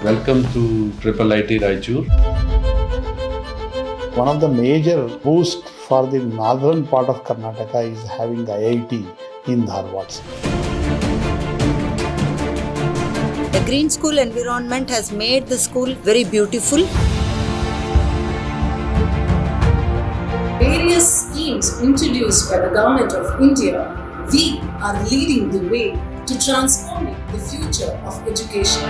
Welcome to Triple IT Raichur. One of the major boost for the northern part of Karnataka is having the IIT in Dharwad. The green school environment has made the school very beautiful. various schemes introduced by the government of India, we are leading the way to transforming the future of education.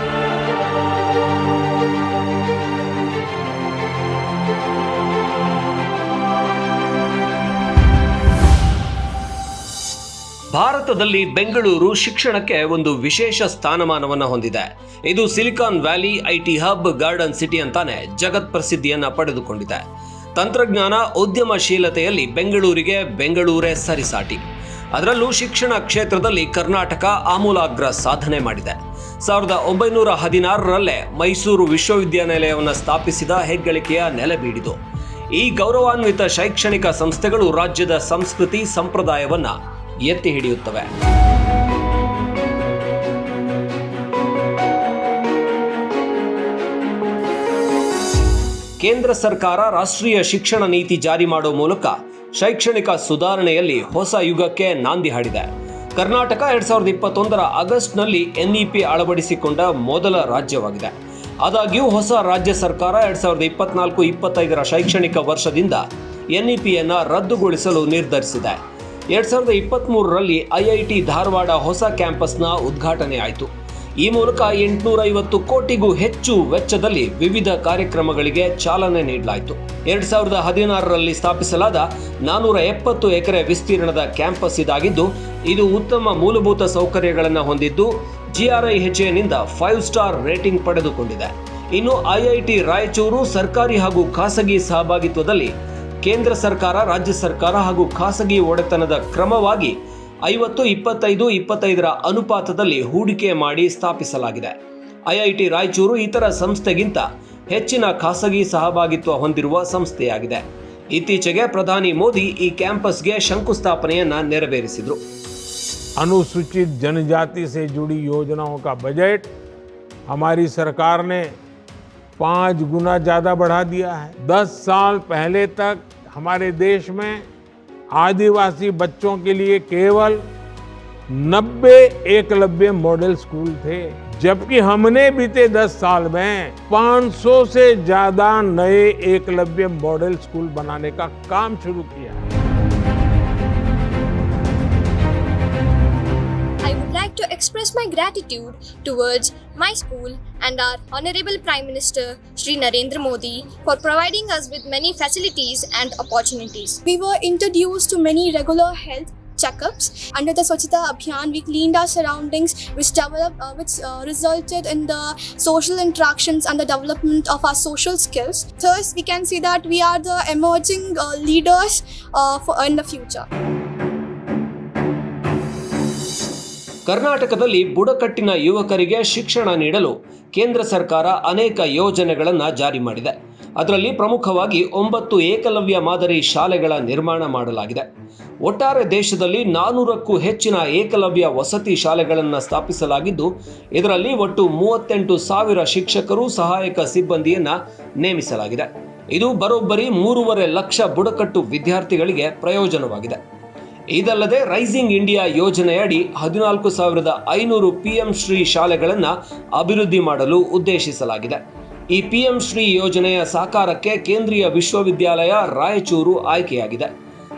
ಭಾರತದಲ್ಲಿ ಬೆಂಗಳೂರು ಶಿಕ್ಷಣಕ್ಕೆ ಒಂದು ವಿಶೇಷ ಸ್ಥಾನಮಾನವನ್ನು ಹೊಂದಿದೆ. ಇದು Silicon Valley IT hub garden city ಅಂತಾನೆ ಜಗತ್ ಪ್ರಸಿದ್ಧಿಯನ್ನ ಪಡೆದುಕೊಂಡಿದೆ. ತಂತ್ರಜ್ಞಾನ, ಉದ್ಯಮಶೀಲತೆಯಲ್ಲಿ ಬೆಂಗಳೂರಿಗೆ ಬೆಂಗಳೂರೇ ಸರಿಸಾಟಿ. ಅದರಲ್ಲೂ ಶಿಕ್ಷಣ ಕ್ಷೇತ್ರದಲ್ಲಿ ಕರ್ನಾಟಕ ಆಮೂಲಾಗ್ರ ಸಾಧನೆ ಮಾಡಿದೆ. ಸಾವಿರದ ಒಂಬೈನೂರ ಹದಿನಾರರಲ್ಲೇ ಮೈಸೂರು ವಿಶ್ವವಿದ್ಯಾನಿಲಯವನ್ನು ಸ್ಥಾಪಿಸಿದ ಹೆಗ್ಗಳಿಕೆಯ ನೆಲೆಬೀಡಿದು ಈ ಗೌರವಾನ್ವಿತ ಶೈಕ್ಷಣಿಕ ಸಂಸ್ಥೆಗಳು ರಾಜ್ಯದ ಸಂಸ್ಕೃತಿ ಸಂಪ್ರದಾಯವನ್ನು ಎತ್ತಿ ಹಿಡಿಯುತ್ತವೆ. ಕೇಂದ್ರ ಸರ್ಕಾರ ರಾಷ್ಟ್ರೀಯ ಶಿಕ್ಷಣ ನೀತಿ ಜಾರಿ ಮಾಡುವ ಮೂಲಕ ಶೈಕ್ಷಣಿಕ ಸುಧಾರಣೆಯಲ್ಲಿ ಹೊಸ ಯುಗಕ್ಕೆ ನಾಂದಿ ಹಾಡಿದೆ. ಕರ್ನಾಟಕ ಎರಡ್ ಸಾವಿರದ ಇಪ್ಪತ್ತೊಂದರ ಆಗಸ್ಟ್ನಲ್ಲಿ ಎನ್ಇಪಿ ಅಳವಡಿಸಿಕೊಂಡ ಮೊದಲ ರಾಜ್ಯವಾಗಿದೆ. ಆದಾಗ್ಯೂ ಹೊಸ ರಾಜ್ಯ ಸರ್ಕಾರ ಎರಡ್ ಸಾವಿರದ ಇಪ್ಪತ್ನಾಲ್ಕು ಇಪ್ಪತ್ತೈದರ ಶೈಕ್ಷಣಿಕ ವರ್ಷದಿಂದ ಎನ್ಇಪಿಯನ್ನ ರದ್ದುಗೊಳಿಸಲು ನಿರ್ಧರಿಸಿದೆ. ಎರಡ್ ಸಾವಿರದ ಇಪ್ಪತ್ತ್ಮೂರರಲ್ಲಿ ಐಐಟಿ ಧಾರವಾಡ ಹೊಸ ಕ್ಯಾಂಪಸ್ನ ಉದ್ಘಾಟನೆ ಆಯಿತು. ಈ ಮೂಲಕ ಎಂಟುನೂರ ಐವತ್ತು ಕೋಟಿಗೂ ಹೆಚ್ಚು ವೆಚ್ಚದಲ್ಲಿ ವಿವಿಧ ಕಾರ್ಯಕ್ರಮಗಳಿಗೆ ಚಾಲನೆ ನೀಡಲಾಯಿತು. ಎರಡ್ ಸಾವಿರದ ಹದಿನಾರರಲ್ಲಿ ಸ್ಥಾಪಿಸಲಾದ ನಾನೂರ ಎಪ್ಪತ್ತು ಎಕರೆ ವಿಸ್ತೀರ್ಣದ ಕ್ಯಾಂಪಸ್ ಇದಾಗಿದ್ದು, ಇದು ಉತ್ತಮ ಮೂಲಭೂತ ಸೌಕರ್ಯಗಳನ್ನು ಹೊಂದಿದ್ದು ಜಿಆರ್ಐಎಚ್ಎನಿಂದ ಫೈವ್ ಸ್ಟಾರ್ ರೇಟಿಂಗ್ ಪಡೆದುಕೊಂಡಿದೆ. ಇನ್ನು ಐಐಟಿ ರಾಯಚೂರು ಸರ್ಕಾರಿ ಹಾಗೂ ಖಾಸಗಿ ಸಹಭಾಗಿತ್ವದಲ್ಲಿ ಕೇಂದ್ರ ಸರ್ಕಾರ, ರಾಜ್ಯ ಸರ್ಕಾರ ಹಾಗೂ ಖಾಸಗಿ ಒಡೆತನದ ಕ್ರಮವಾಗಿ ಐವತ್ತು ಇಪ್ಪತ್ತೈದು ಇಪ್ಪತ್ತೈದರ ಅನುಪಾತದಲ್ಲಿ ಹೂಡಿಕೆ ಮಾಡಿ ಸ್ಥಾಪಿಸಲಾಗಿದೆ ಐಐಟಿ ರಾಯಚೂರು ಇತರ ಸಂಸ್ಥೆಗಿಂತ ಹೆಚ್ಚಿನ ಖಾಸಗಿ ಸಹಭಾಗಿತ್ವ ಹೊಂದಿರುವ ಸಂಸ್ಥೆಯಾಗಿದೆ ಇತ್ತೀಚೆಗೆ ಪ್ರಧಾನಿ ಮೋದಿ ಈ ಕ್ಯಾಂಪಸ್ಗೆ ಶಂಕುಸ್ಥಾಪನೆಯನ್ನ ನೆರವೇರಿಸಿದರು अनुसूचित जनजाति से जुड़ी योजनाओं का बजट हमारी सरकार ने पाँच गुना ज़्यादा बढ़ा दिया है दस साल पहले तक हमारे देश में आदिवासी बच्चों के लिए केवल 90 एकलव्य मॉडल स्कूल थे, जबकि हमने बीते 10 साल में 500 से ज़्यादा नए एकलव्य मॉडल स्कूल बनाने का काम शुरू किया। To express my gratitude towards my school and our Honorable Prime Minister Shri Narendra Modi for providing us with many facilities and opportunities. We were introduced to many regular health checkups under the Swachhata Abhiyan. We cleaned our surroundings, which developed, uh, which uh, resulted in the social interactions and the development of our social skills. Thus, we can see that we are the emerging uh, leaders uh, for, in the future. ಕರ್ನಾಟಕದಲ್ಲಿ ಬುಡಕಟ್ಟಿನ ಯುವಕರಿಗೆ ಶಿಕ್ಷಣ ನೀಡಲು ಕೇಂದ್ರ ಸರ್ಕಾರ ಅನೇಕ ಯೋಜನೆಗಳನ್ನು ಜಾರಿ ಮಾಡಿದೆ. ಅದರಲ್ಲಿ ಪ್ರಮುಖವಾಗಿ ಒಂಬತ್ತು ಏಕಲವ್ಯ ಮಾದರಿ ಶಾಲೆಗಳ ನಿರ್ಮಾಣ ಮಾಡಲಾಗಿದೆ. ಒಟ್ಟಾರೆ ದೇಶದಲ್ಲಿ ನಾನೂರಕ್ಕೂ ಹೆಚ್ಚಿನ ಏಕಲವ್ಯ ವಸತಿ ಶಾಲೆಗಳನ್ನು ಸ್ಥಾಪಿಸಲಾಗಿದ್ದು, ಇದರಲ್ಲಿ ಒಟ್ಟು ಮೂವತ್ತೆಂಟು ಸಾವಿರ ಶಿಕ್ಷಕರು ಸಹಾಯಕ ಸಿಬ್ಬಂದಿಯನ್ನು ನೇಮಿಸಲಾಗಿದೆ. ಇದು ಬರೋಬ್ಬರಿ ಮೂರುವರೆ ಲಕ್ಷ ಬುಡಕಟ್ಟು ವಿದ್ಯಾರ್ಥಿಗಳಿಗೆ ಪ್ರಯೋಜನವಾಗಿದೆ. ಇದಲ್ಲದೆ ರೈಸಿಂಗ್ ಇಂಡಿಯಾ ಯೋಜನೆಯಡಿ ಹದಿನಾಲ್ಕು ಸಾವಿರದ ಐನೂರು ಪಿಎಂ ಶ್ರೀ ಶಾಲೆಗಳನ್ನು ಅಭಿವೃದ್ಧಿ ಮಾಡಲು ಉದ್ದೇಶಿಸಲಾಗಿದೆ ಈ ಪಿಎಂ ಶ್ರೀ ಯೋಜನೆಯ ಸಾಕಾರಕ್ಕೆ ಕೇಂದ್ರೀಯ ವಿಶ್ವವಿದ್ಯಾಲಯ ರಾಯಚೂರು ಆಯ್ಕೆಯಾಗಿದೆ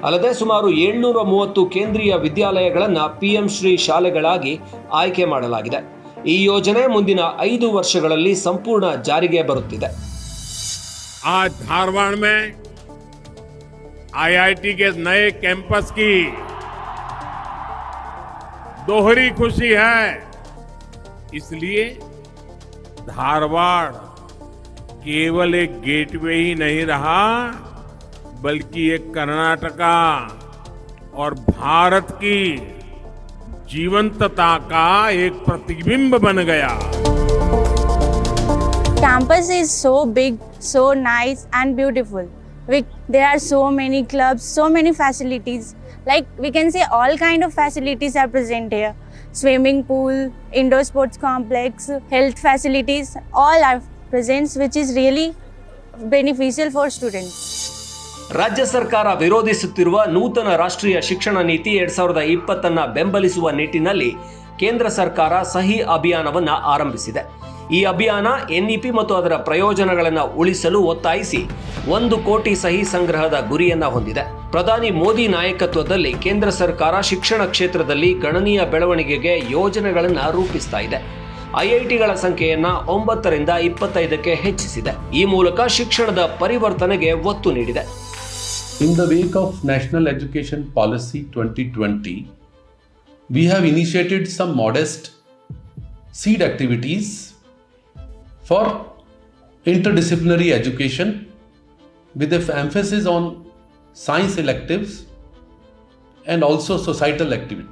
ಅಲ್ಲದೆ ಸುಮಾರು ಏಳ್ನೂರ ಮೂವತ್ತು ಕೇಂದ್ರೀಯ ವಿದ್ಯಾಲಯಗಳನ್ನು ಪಿಎಂ ಶ್ರೀ ಶಾಲೆಗಳಾಗಿ ಆಯ್ಕೆ ಮಾಡಲಾಗಿದೆ ಈ ಯೋಜನೆ ಮುಂದಿನ ಐದು ವರ್ಷಗಳಲ್ಲಿ ಸಂಪೂರ್ಣ ಜಾರಿಗೆ ಬರುತ್ತಿದೆ आज धारवाड़ में आईआईटी के नए कैंपस की दोहरी खुशी है। इसलिए धारवाड़ केवल एक गेटवे ही नहीं रहा, बल्कि एक कर्नाटका और भारत की जीवंतता का एक प्रतिबिंब बन गया। Campus is so big so nice and beautiful there are so many clubs so many facilities like we can say all kind of facilities are present here swimming pool, indoor sports complex, health facilities, all are present, which is really beneficial for students. ರಾಜ್ಯ ಸರ್ಕಾರ ವಿರೋಧಿಸುತ್ತಿರುವ ನೂತನ ರಾಷ್ಟ್ರೀಯ ಶಿಕ್ಷಣ ನೀತಿ ಎರಡ್ ಸಾವಿರದ ಇಪ್ಪತ್ತನ್ನ ಬೆಂಬಲಿಸುವ ನಿಟ್ಟಿನಲ್ಲಿ ಕೇಂದ್ರ ಸರ್ಕಾರ ಸಹಿ ಅಭಿಯಾನವನ್ನು ಆರಂಭಿಸಿದೆ. ಈ ಅಭಿಯಾನ ಎನ್ಇಪಿ ಮತ್ತು ಅದರ ಪ್ರಯೋಜನಗಳನ್ನು ಉಳಿಸಲು ಒತ್ತಾಯಿಸಿ ಒಂದು ಕೋಟಿ ಸಹಿ ಸಂಗ್ರಹದ ಗುರಿಯನ್ನ ಹೊಂದಿದೆ. ಪ್ರಧಾನಿ ಮೋದಿ ನಾಯಕತ್ವದಲ್ಲಿ ಕೇಂದ್ರ ಸರ್ಕಾರ ಶಿಕ್ಷಣ ಕ್ಷೇತ್ರದಲ್ಲಿ ಗಣನೀಯ ಬೆಳವಣಿಗೆಗೆ ಯೋಜನೆಗಳನ್ನು ರೂಪಿಸ್ತಾ ಇದೆ. ಐಐಟಿಗಳ ಸಂಖ್ಯೆಯನ್ನ ಒಂಬತ್ತರಿಂದ ಇಪ್ಪತ್ತೈದಕ್ಕೆ ಹೆಚ್ಚಿಸಿದೆ. ಈ ಮೂಲಕ ಶಿಕ್ಷಣದ ಪರಿವರ್ತನೆಗೆ ಒತ್ತು ನೀಡಿದೆ. In the wake of National Education Policy twenty 2020, we have initiated some modest seed activities for interdisciplinary education with an emphasis on science electives and also societal activi-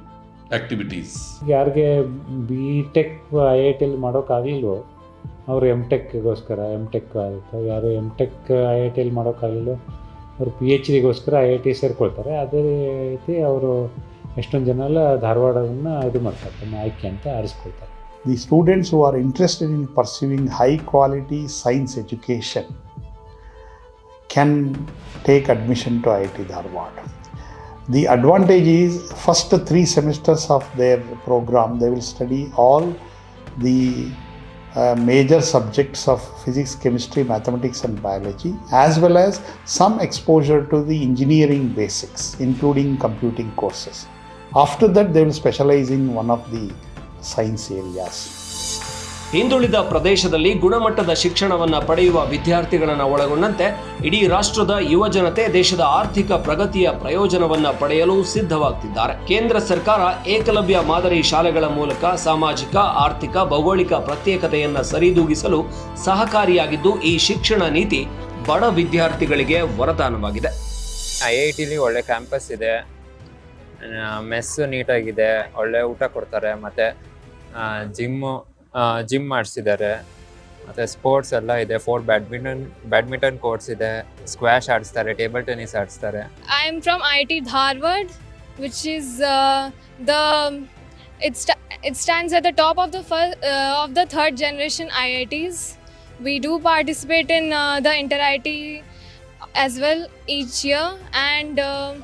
activities. ಯಾರಿಗೆ ಬಿ ಟೆಕ್ ಐ ಐ ಟಿಯಲ್ಲಿ ಮಾಡೋಕ್ಕಾಗಲಿಲ್ವೋ ಅವರು M ಟೆಕ್ಗೋಸ್ಕರ M tech ಆಗುತ್ತೆ ಯಾರು M tech I I ಟಿಯಲ್ಲಿ ಮಾಡೋಕ್ಕಾಗಲಿಲ್ಲ ಅವರು ಪಿ ಎಚ್ ಡಿಗೋಸ್ಕರ ಐ ಐ ಟಿ ಸೇರ್ಕೊಳ್ತಾರೆ ಅದೇ ರೀತಿ ಅವರು ಎಷ್ಟೊಂದು ಜನ ಎಲ್ಲ ಧಾರವಾಡವನ್ನು ಇದು ಮಾಡ್ತಾರೆ ತಮ್ಮ ಆಯ್ಕೆ ಅಂತ ಆರಿಸ್ಕೊಳ್ತಾರೆ The students who are interested in pursuing high quality science education can take admission to IIT Dharwad. The advantage is first three semesters of their program they will study all the uh, major subjects of physics, chemistry, mathematics, and biology, as well as some exposure to the engineering basics, including computing courses. After that they will specialise in one of the science areas ಹಿಂದುಳಿದ ಪ್ರದೇಶದಲ್ಲಿ ಗುಣಮಟ್ಟದ ಶಿಕ್ಷಣವನ್ನು ಪಡೆಯುವ ವಿದ್ಯಾರ್ಥಿಗಳನ್ನು ಒಳಗೊಂಡಂತೆ ಇಡೀ ರಾಷ್ಟ್ರದ ಯುವ ಜನತೆ ದೇಶದ ಆರ್ಥಿಕ ಪ್ರಗತಿಯ ಪ್ರಯೋಜನವನ್ನ ಪಡೆಯಲು ಸಿದ್ಧವಾಗ್ತಿದ್ದಾರೆ. ಕೇಂದ್ರ ಸರ್ಕಾರ ಏಕಲವ್ಯ ಮಾದರಿ ಶಾಲೆಗಳ ಮೂಲಕ ಸಾಮಾಜಿಕ ಆರ್ಥಿಕ ಭೌಗೋಳಿಕ ಪ್ರತ್ಯೇಕತೆಯನ್ನು ಸರಿದೂಗಿಸಲು ಸಹಕಾರಿಯಾಗಿದ್ದು ಈ ಶಿಕ್ಷಣ ನೀತಿ ಬಡ ವಿದ್ಯಾರ್ಥಿಗಳಿಗೆ ವರದಾನವಾಗಿದೆ. ಐ ಐ ಟಿಲಿ ಒಳ್ಳೆ ಕ್ಯಾಂಪಸ್ ಇದೆ. ಮೆಸ್ಸು ನೀಟಾಗಿದೆ ಒಳ್ಳೆ ಊಟ ಕೊಡ್ತಾರೆ ಮತ್ತು ಜಿಮ್ಮು ಜಿಮ್ ಮಾಡಿಸಿದ್ದಾರೆ ಮತ್ತು ಸ್ಪೋರ್ಟ್ಸ್ ಎಲ್ಲ ಇದೆ ಫೋರ್ ಬ್ಯಾಡ್ಮಿಂಟನ್ ಬ್ಯಾಡ್ಮಿಂಟನ್ ಕೋರ್ಟ್ಸ್ ಇದೆ ಸ್ಕ್ವಾಶ್ ಆಡಿಸ್ತಾರೆ ಟೇಬಲ್ ಟೆನ್ನಿಸ್ ಆಡಿಸ್ತಾರೆ I am from I T which which is it, sta- it stands at the top of the first uh, of the third generation IITs. We do participate in uh, the inter IIT as well each year, and uh,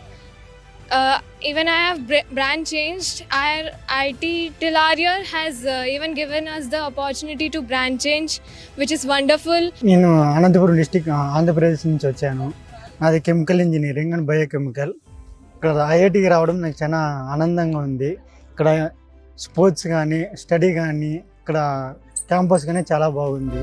uh, even I have br- brand changed. Our IT till our year has uh, even given us the opportunity to brand change, which is wonderful. నేను Anantapuram district Andhra Pradesh నుంచి వచ్చాను నాది chemical engineering and biochemical ఇక్కడ ఐఐటికి రావడం నాకు చాలా ఆనందంగా ఉంది ఇక్కడ స్పోర్ట్స్ కానీ స్టడీ కానీ ఇక్కడ క్యాంపస్ కానీ చాలా బాగుంది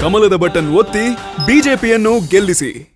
ಕಮಲದ ಬಟನ್ ಒತ್ತಿ ಬಿಜೆಪಿಯನ್ನು ಗೆಲ್ಲಿಸಿ.